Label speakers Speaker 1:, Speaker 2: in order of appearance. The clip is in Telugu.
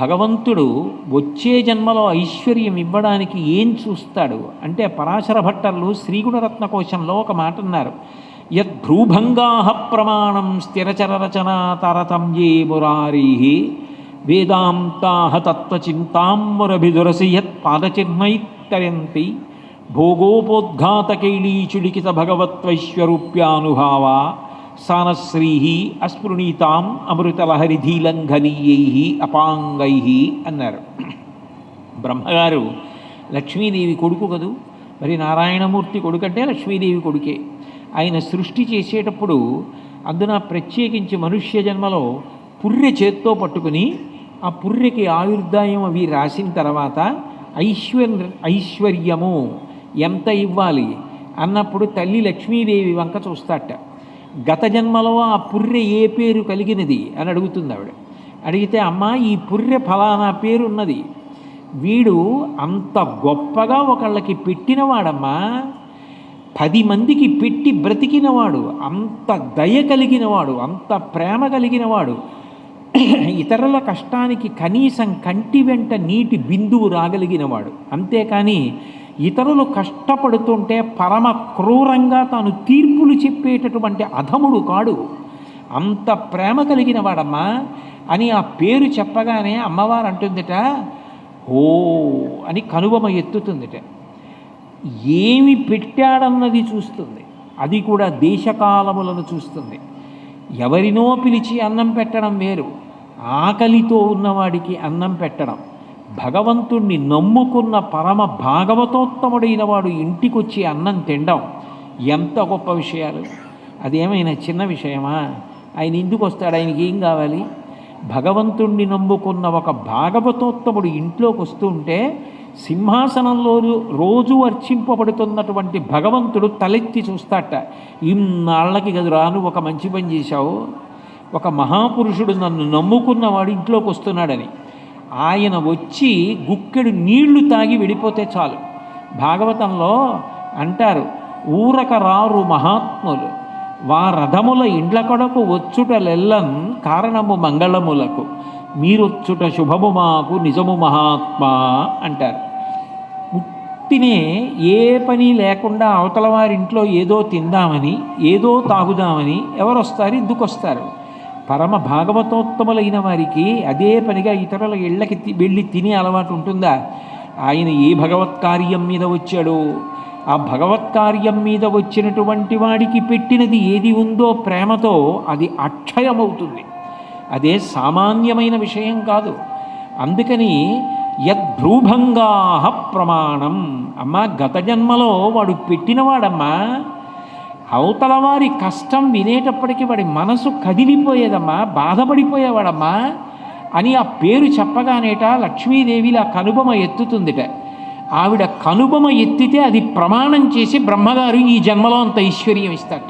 Speaker 1: భగవంతుడు వచ్చే జన్మలో ఐశ్వర్యం ఇవ్వడానికి ఏం చూస్తాడు? అంటే పరాశర భట్టర్లు శ్రీగుణరత్న కోశంలో ఒక మాట అన్నారు. యద్భ్రూభంగా ప్రమాణం స్థిరచర రచన తరతమ్యే మురారీ వేదాంతాహ తత్వచింతాంబురభిదురసి యత్ పాదచిహ్నైత్తరంతి భోగోపోద్ఘాతకైలీచులికిత భగవత్వైశ్వరూప్యానుభావా సానశ్రీహి అస్పృణీతాం అమృతలహరిధీలంఘనీయై అపాంగై అన్నారు. బ్రహ్మగారు లక్ష్మీదేవి కొడుకు కదూ? మరి నారాయణమూర్తి కొడుకంటే లక్ష్మీదేవి కొడుకే. ఆయన సృష్టి చేసేటప్పుడు అందున ప్రత్యేకించి మనుష్య జన్మలో పుర్రె చేత్తో పట్టుకుని ఆ పుర్రెకి ఆయుర్దాయం అవి రాసిన తర్వాత ఐశ్వర్ ఐశ్వర్యము ఎంత ఇవ్వాలి? అన్నప్పుడు తల్లి లక్ష్మీదేవి వంక చూస్తాట. గత జన్మలో ఆ పుర్రె ఏ పేరు కలిగినది అని అడుగుతుంది ఆవిడ. అడిగితే అమ్మ ఈ పుర్రె ఫలానా పేరు ఉన్నది. వీడు అంత గొప్పగా ఒకళ్ళకి పెట్టినవాడమ్మా. పది మందికి పెట్టి బ్రతికినవాడు. అంత దయ కలిగినవాడు. అంత ప్రేమ కలిగినవాడు. ఇతరుల కష్టానికి కనీసం కంటి వెంట నీటి బిందువు రాగలిగినవాడు. అంతేకాని ఇతరులు కష్టపడుతుంటే పరమ క్రూరంగా తాను తీర్పులు చెప్పేటటువంటి అధముడు కాడు. అంత ప్రేమ కలిగిన వాడమ్మా అని ఆ పేరు చెప్పగానే అమ్మవారు అంటుందిట ఓ అని కనుబొమ ఎత్తుతుందిట. ఏమి పెట్టాడన్నది చూస్తుంది. అది కూడా దేశకాలములను చూస్తుంది. ఎవరినో పిలిచి అన్నం పెట్టడం వేరు. ఆకలితో ఉన్నవాడికి అన్నం పెట్టడం. భగవంతుణ్ణి నమ్ముకున్న పరమ భాగవతోత్తముడైన వాడు ఇంటికొచ్చి అన్నం తినడం ఎంత గొప్ప విషయాలు. అదేమైనా చిన్న విషయమా? ఆయన ఎందుకు వస్తాడు ఆయనకి ఏం కావాలి? భగవంతుణ్ణి నమ్ముకున్న ఒక భాగవతోత్తముడు ఇంట్లోకి వస్తుంటే సింహాసనంలో రోజు అర్చింపబడుతున్నటువంటి భగవంతుడు తలెత్తి చూస్తాట. ఇన్నాళ్ళకి కదురా నువ్వు ఒక మంచి పని చేశావు. ఒక మహాపురుషుడు నన్ను నమ్ముకున్నవాడు ఇంట్లోకి వస్తున్నాడని ఆయన వచ్చి గుక్కెడు నీళ్ళు తాగి వెళ్ళిపోతే చాలు. భాగవతంలో అంటారు ఊరక రారు మహాత్ములు వారథముల ఇండ్ల కొడకు వచ్చుటలెల్లన్ కారణము మంగళములకు. మీరొచ్చుట శుభము మాకు నిజము మహాత్మా అంటారు. పుట్టినే ఏ పని లేకుండా అవతల వారింట్లో ఏదో తిందామని ఏదో తాగుదామని ఎవరొస్తారు? ఇందుకొస్తారు. వస్తారు పరమ భాగవతోత్తములైన వారికి అదే పనిగా ఇతరుల ఇళ్ళకి తి- వెళ్ళి తినే అలవాటు ఉంటుందా? ఆయన ఏ భగవత్ కార్యం మీద వచ్చాడో? ఆ భగవత్ కార్యం మీద వచ్చినటువంటి వాడికి పెట్టినది ఏది ఉందో ప్రేమతో అది అక్షయమవుతుంది. అదే సామాన్యమైన విషయం కాదు. అందుకని యద్భ్రూభంగా ప్రమాణం. అమ్మ గత జన్మలో వాడు పెట్టినవాడమ్మా. అవతల వారి కష్టం వినేటప్పటికీ వాడి మనసు కదిలిపోయేదమ్మా బాధపడిపోయేవాడమ్మా అని ఆ పేరు చెప్పగానేట లక్ష్మీదేవిలా కనుబొమ ఎత్తుతుందిట. ఆవిడ కనుబొమ ఎత్తితే అది ప్రమాణం చేసి బ్రహ్మగారు ఈ జన్మలో అంత ఐశ్వర్యం ఇస్తాట